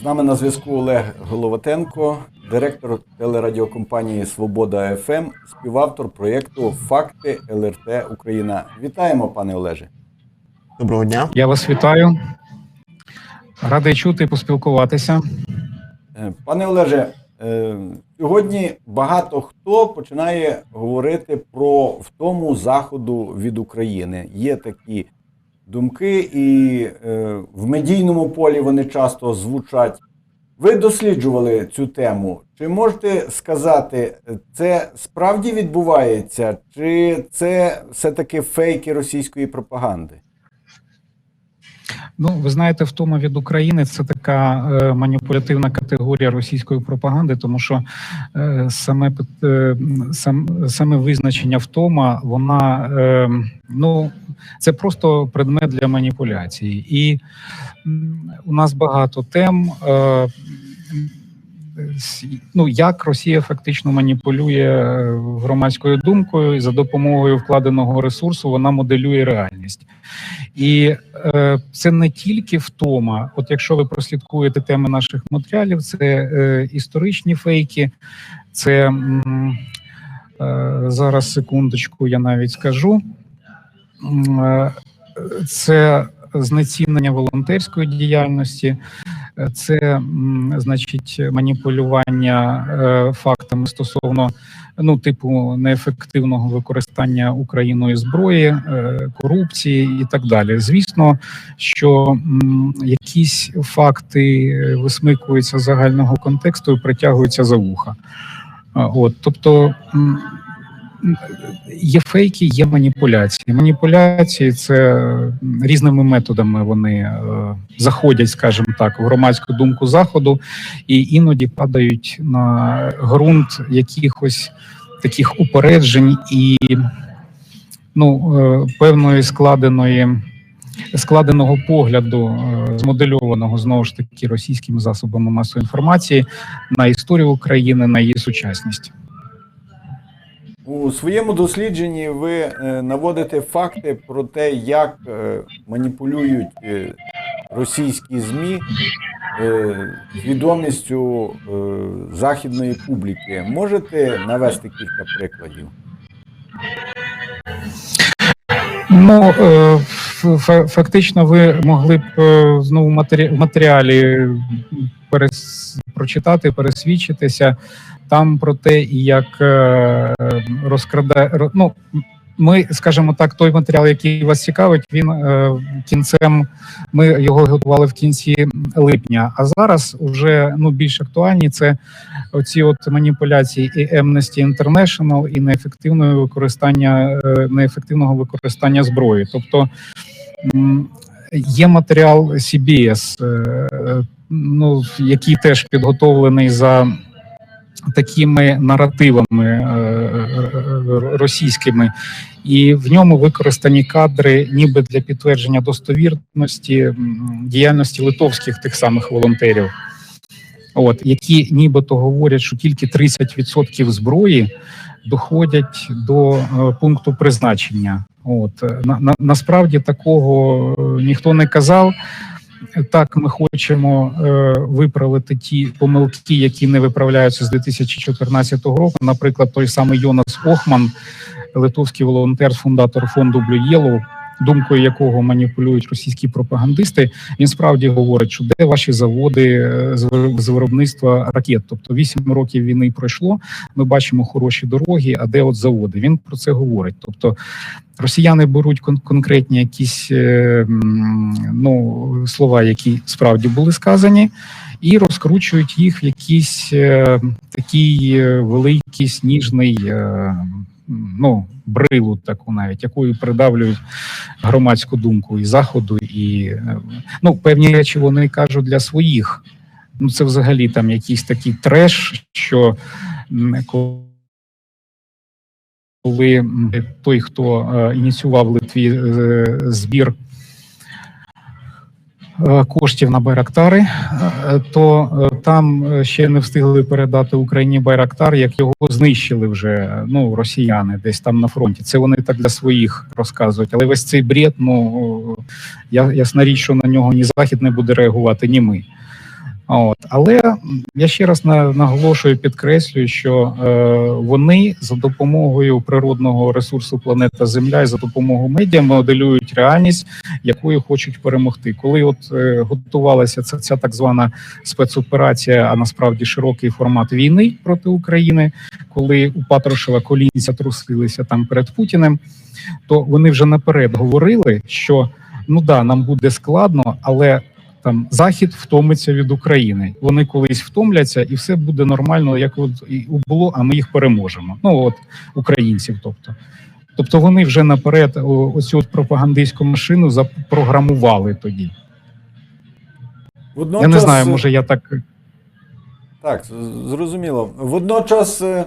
З нами на зв'язку Олег Головатенко, директор телерадіокомпанії Свобода ФМ, співавтор проєкту Факти ЛРТ Україна. Вітаємо, пане Олеже. Доброго дня. Я вас вітаю. Радий чути і поспілкуватися. Е, Пане Олеже, е, сьогодні багато хто починає говорити про втому заходу від України. Є такі думки, і е, в медійному полі вони часто звучать. Ви досліджували цю тему. Чи можете сказати, це справді відбувається, чи це все-таки фейки російської пропаганди? Ну, ви знаєте, втома від України це така е, маніпулятивна категорія російської пропаганди, тому що е, саме е, сам, саме визначення втома, вона е, ну це просто предмет для маніпуляції. І м, у нас багато тем. Е, Ну, як Росія фактично маніпулює е, громадською думкою, і за допомогою вкладеного ресурсу вона моделює реальність. І е, це не тільки втома. От якщо ви прослідкуєте теми наших матеріалів, це е, історичні фейки, це е, зараз секундочку, я навіть скажу. Е, Це знецінення волонтерської діяльності, це значить маніпулювання е, фактами стосовно ну, типу неефективного використання Україною зброї, е, корупції і так далі. Звісно, що якісь факти е, висмикуються з загального контексту і притягуються за вуха. От, тобто. Є фейки, є маніпуляції. Маніпуляції це різними методами вони е, заходять, скажімо так, в громадську думку заходу, і іноді падають на ґрунт якихось таких упереджень і ну, е, певної складеної. Складеного погляду, е, змодельованого знову ж таки російськими засобами масової інформації на історію України, на її сучасність. У своєму дослідженні ви е, наводите факти про те, як е, маніпулюють е, російські ЗМІ свідомістю е, західної публіки. Можете навести кілька прикладів? Ну фактично, ви могли б знову в матеріалі перес... прочитати, пересвідчитися там про те, як е, розкраде ну, Ми, скажімо так, той матеріал, який вас цікавить, він е, кінцем ми його готували в кінці липня. А зараз вже ну більш актуальні це оці от маніпуляції і Amnesty International, і неефективне використання е, неефективного використання зброї. Тобто є матеріал CBS, ну який теж підготовлений за такими наративами е, е, російськими, і в ньому використані кадри, ніби для підтвердження достовірності діяльності литовських тих самих волонтерів. От які нібито говорять, що тільки 30% зброї доходять до е, пункту призначення. От е, на, на насправді такого е, ніхто не казав. Так, ми хочемо е, виправити ті помилки, які не виправляються з 2014 року. Наприклад, той самий Йонас Охман, литовський волонтер, фундатор фонду Blue Yellow, думкою якого маніпулюють російські пропагандисти. Він справді говорить, що де ваші заводи е, з виробництва ракет. Тобто 8 років війни пройшло. Ми бачимо хороші дороги. А де от заводи? Він про це говорить. Тобто росіяни беруть кон- конкретні якісь е, ну слова, які справді були сказані. І розкручують їх в якийсь е, такий е, великий сніжний е, ну, брилу, таку навіть, якою придавлюють громадську думку і заходу, і е, ну, певні речі вони кажуть для своїх. Ну, це взагалі там якийсь такий треш, що коли той, хто е, ініціював в Литві е, збір коштів на Байрактари, е, то е, там е, ще не встигли передати Україні Байрактар, як його знищили вже ну росіяни десь там на фронті. Це вони так для своїх розказують. Але весь цей бред, ну я ясна річ, що на нього ні захід не буде реагувати, ні ми. От. Але я ще раз на- наголошую, підкреслюю, що е, вони за допомогою природного ресурсу планета Земля і за допомогою медіа моделюють реальність, якою хочуть перемогти. Коли от е, готувалася ця, ця так звана спецоперація, а насправді широкий формат війни проти України, коли у Патрушева колінця трусилися там перед Путіним, то вони вже наперед говорили, що ну да, нам буде складно, але там захід втомиться від України. Вони колись втомляться, і все буде нормально, як от і було, а ми їх переможемо. Ну от українців, тобто. Тобто вони вже наперед оцю от пропагандистську машину запрограмували тоді. Водночас, Я не знаю, може я так Так, зрозуміло. Водночас, е, е,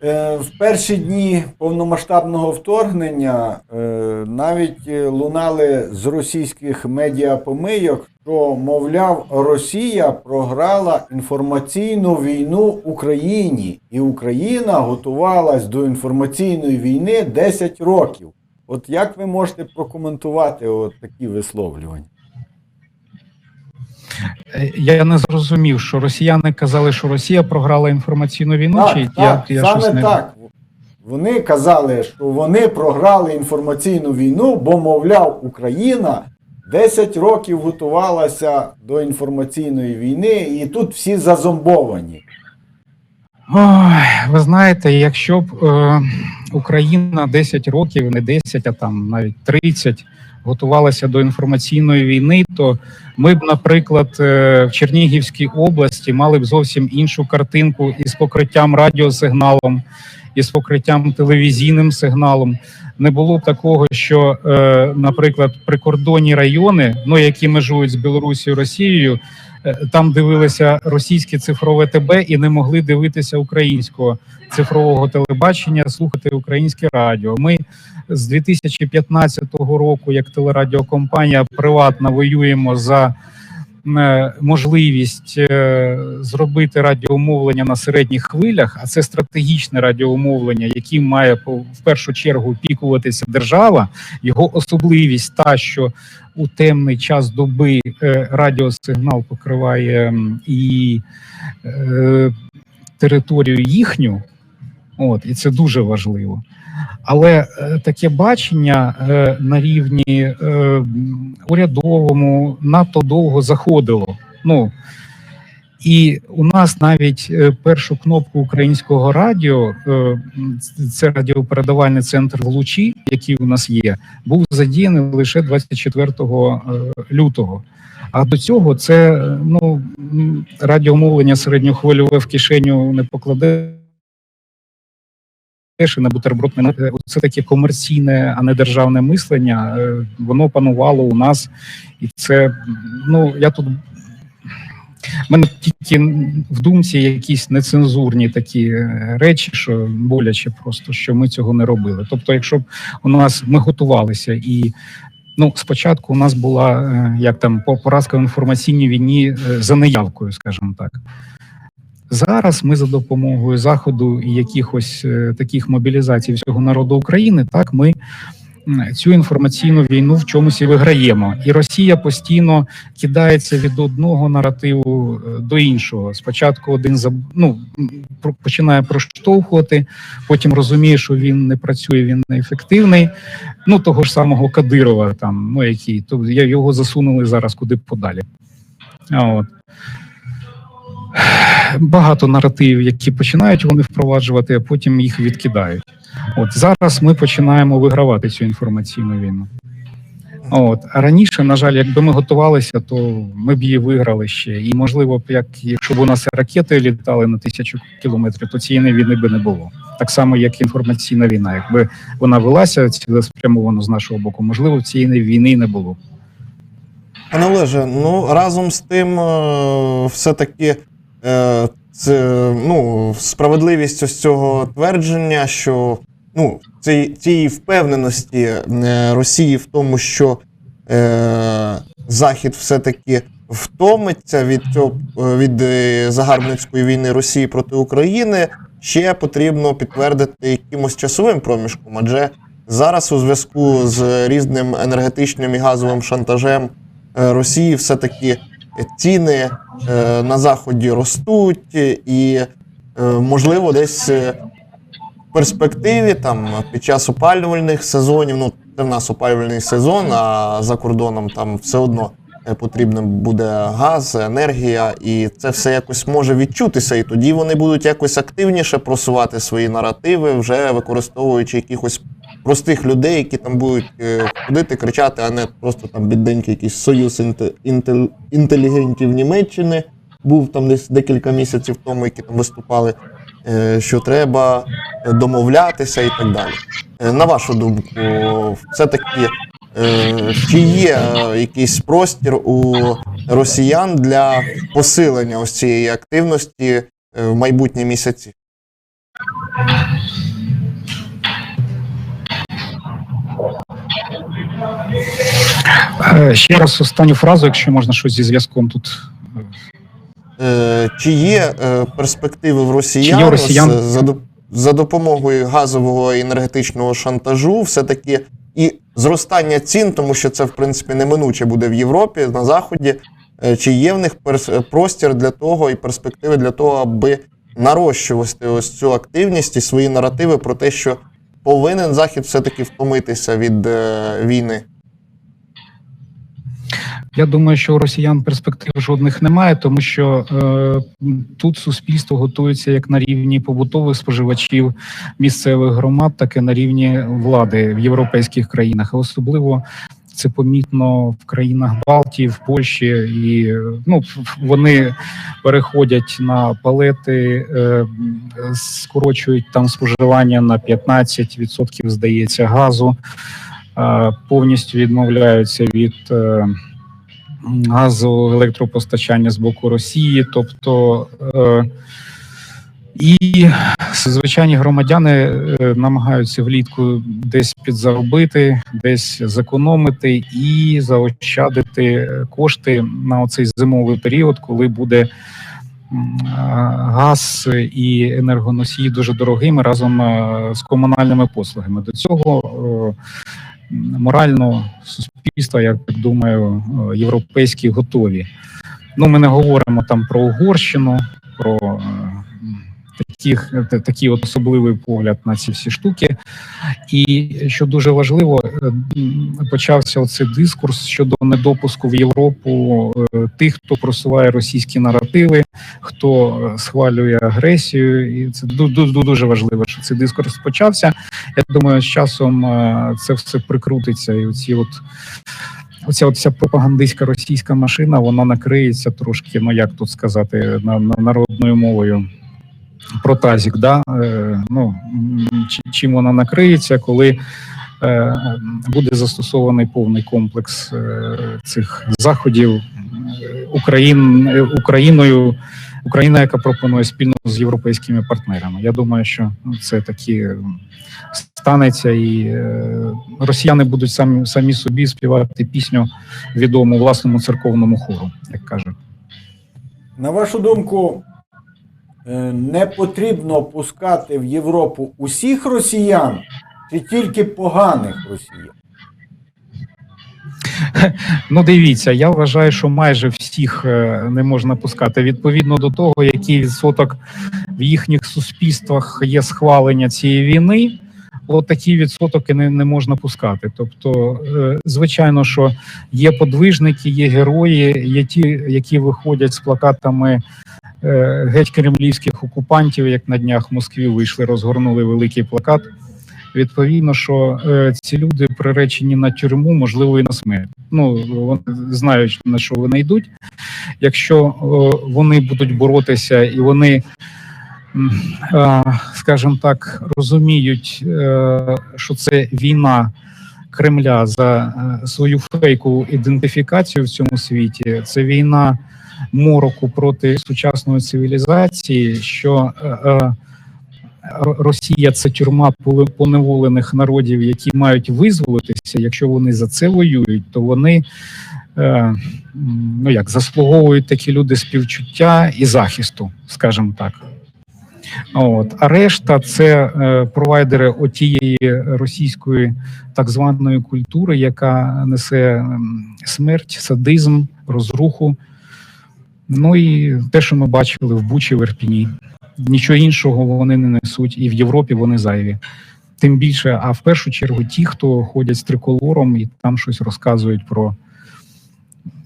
в перші дні повномасштабного вторгнення е, навіть е, лунали з російських медіапомийок, що, мовляв, Росія програла інформаційну війну Україні, і Україна готувалась до інформаційної війни 10 років. От як ви можете прокоментувати от такі висловлювання? Е, Я не зрозумів, що росіяни казали, що Росія програла інформаційну війну. Так, чи так, я, я саме щось не так. Вони казали, що вони програли інформаційну війну, бо, мовляв, Україна 10 років готувалася до інформаційної війни, і тут всі зазомбовані. Ой, ви знаєте, якщо б е, Україна 10 років, не 10, а там навіть 30, готувалася до інформаційної війни, то ми б, наприклад, е, в Чернігівській області мали б зовсім іншу картинку із покриттям радіосигналом, із покриттям телевізійним сигналом. Не було б такого, що, е, наприклад, прикордонні райони, ну які межують з Білорусією Росією, е, там дивилися російське цифрове ТБ і не могли дивитися українського цифрового телебачення, слухати українське радіо. Ми з 2015 року, як телерадіокомпанія приватна, воюємо за е, можливість е, зробити радіомовлення на середніх хвилях, а це стратегічне радіомовлення, яким має в першу чергу опікуватися держава. Його особливість та, що у темний час доби е, радіосигнал покриває і територію їхню, от, і це дуже важливо. Але е, таке бачення е, на рівні е, урядовому надто довго заходило. Ну, і у нас навіть першу кнопку українського радіо, це радіопередавальний центр в Лучі, який у нас є, був задіяний лише 24 е, лютого. А до цього це ну радіомовлення середньохвильове в кишеню не покладе. І на бутерброд це таке комерційне, а не державне мислення. е, Воно панувало у нас, і це ну я тут. в мене тільки в думці якісь нецензурні такі е, речі, що боляче просто, що ми цього не робили. Тобто, якщо б у нас ми готувалися і. Ну, спочатку у нас була е, як там по- поразка в інформаційній війні за неявкою, скажімо так. Зараз ми за допомогою заходу і якихось е, таких мобілізацій всього народу України, так ми цю інформаційну війну в чомусь і виграємо. І Росія постійно кидається від одного наративу е, до іншого. Спочатку один за ну починає проштовхувати, потім розуміє, що він не працює, він не ефективний. Ну того ж самого Кадирова, там ну який то його засунули зараз куди подалі. От багато наративів, які починають вони впроваджувати, а потім їх відкидають. От зараз ми починаємо вигравати цю інформаційну війну. От а раніше, на жаль, якби ми готувалися, то ми б її виграли ще. І можливо, як якщо б у нас ракети літали на тисячу кілометрів, то цієї війни би не було. Так само, як інформаційна війна. Якби вона велася цілеспрямовано з нашого боку, можливо, цієї війни не було. Пане Олеже, ну разом з тим, е, все-таки е, це, ну, справедливість ось цього твердження, що ну, цієї впевненості е, Росії в тому, що е, Захід все-таки втомиться від цього е, від е, загарбницької війни Росії проти України, ще потрібно підтвердити якимось часовим проміжком, адже зараз у зв'язку з різним енергетичним і газовим шантажем е, Росії все-таки ціни е, на заході ростуть, і е, можливо, десь е, в перспективі, там під час опалювальних сезонів, ну це в нас опалювальний сезон, а за кордоном там все одно е, потрібен буде газ, енергія, і це все якось може відчутися. І тоді вони будуть якось активніше просувати свої наративи, вже використовуючи якихось простих людей, які там будуть е, ходити, кричати, а не просто там бідненький якийсь союз інтел- інтелігентів Німеччини. Був там десь декілька місяців тому, які там виступали, е, що треба е, домовлятися і так далі. На вашу думку, все-таки чи є якийсь простір у росіян для посилення ось цієї активності в майбутні місяці? Ще раз останню фразу, якщо можна щось зі зв'язком тут. Е, Чи є е, перспективи в росіян, є росіян? за, за допомогою газового і енергетичного шантажу, все-таки і зростання цін, тому що це в принципі неминуче буде в Європі на Заході. Е, Чи є в них простір для того і перспективи для того, аби нарощувати ось цю активність і свої наративи про те, що повинен Захід все-таки втомитися від е, війни? Я думаю, що у росіян перспектив жодних немає, тому що е, тут суспільство готується як на рівні побутових споживачів місцевих громад, так і на рівні влади в європейських країнах. Особливо це помітно в країнах Балтії, в Польщі, і ну вони переходять на палети, е, скорочують там споживання на 15%, здається, газу. е, Повністю відмовляються від е, газового електропостачання з боку Росії, тобто і звичайні громадяни е, намагаються влітку десь підзаробити, десь зекономити і заощадити кошти на оцей зимовий період, коли буде газ і енергоносії дуже дорогими разом е, з комунальними послугами. До цього е, морально суспільства, я так думаю, е, європейські готові. Ну, ми не говоримо там про Угорщину, про е, таких, такий от особливий погляд на ці всі штуки. І що дуже важливо, е, почався оцей дискурс щодо недопуску в Європу е, тих, хто просуває російські наративи, хто е, схвалює агресію, і це ду- ду- дуже важливо, що цей дискурс почався. Я думаю, з часом це все прикрутиться, і оці от. Оця вся пропагандистська російська машина, вона накриється трошки, ну як тут сказати, на, на народною мовою. Про тазік, да? Е, ну, чим вона накриється, коли е, буде застосований повний комплекс е, цих заходів Україн, Україною, Україна, яка пропонує спільно з європейськими партнерами. Я думаю, що це такі станеться, і росіяни будуть самі самі собі співати пісню відому власному церковному хору, як кажуть. На вашу думку, не потрібно пускати в Європу усіх росіян чи тільки поганих росіян? Ну, дивіться, я вважаю, що майже всіх е, не можна пускати. Відповідно до того, який відсоток в їхніх суспільствах є схвалення цієї війни, от такий відсоток і не, не можна пускати. Тобто, е, звичайно, що є подвижники, є герої, є ті, які виходять з плакатами. Е, Геть кремлівських окупантів, як на днях в Москві вийшли, розгорнули великий плакат. Відповідно, що е, ці люди приречені на тюрму, можливо, і на смерть. Ну вони знають на що вони йдуть. Якщо вони будуть боротися і вони, скажімо так, розуміють, е, що це війна Кремля за свою фейкову ідентифікацію в цьому світі, це війна мороку проти сучасної цивілізації, що е, е, Росія це тюрма поневолених народів, які мають визволитися. Якщо вони за це воюють, то вони е, ну як заслуговують такі люди співчуття і захисту, скажімо так. От а решта це е, провайдери отієї російської так званої культури, яка несе смерть, садизм, розруху. Ну і те, що ми бачили в Бучі, в Ірпіні. Нічого іншого вони не несуть, і в Європі вони зайві. Тим більше, а в першу чергу, ті, хто ходять з триколором і там щось розказують про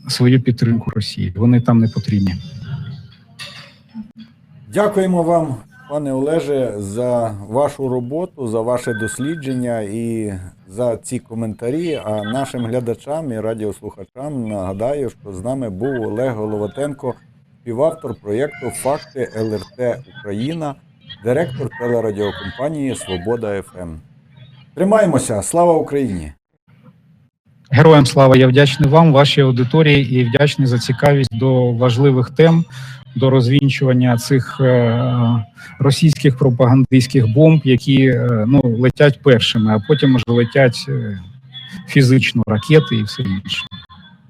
свою підтримку Росії. Вони там не потрібні. Дякуємо вам, пане Олеже, за вашу роботу, за ваше дослідження і за ці коментарі. А нашим глядачам і радіослухачам нагадаю, що з нами був Олег Головатенко, співавтор проєкту Факти ЛРТ Україна, директор телерадіокомпанії Свобода ФМ. Тримаємося! Слава Україні! Героям слава! Я вдячний вам, вашій аудиторії, і вдячний за цікавість до важливих тем, до розвінчування цих е, російських пропагандистських бомб, які е, ну летять першими, а потім вже летять е, фізично ракети і все інше.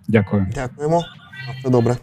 Дякую. Дякуємо. Все добре.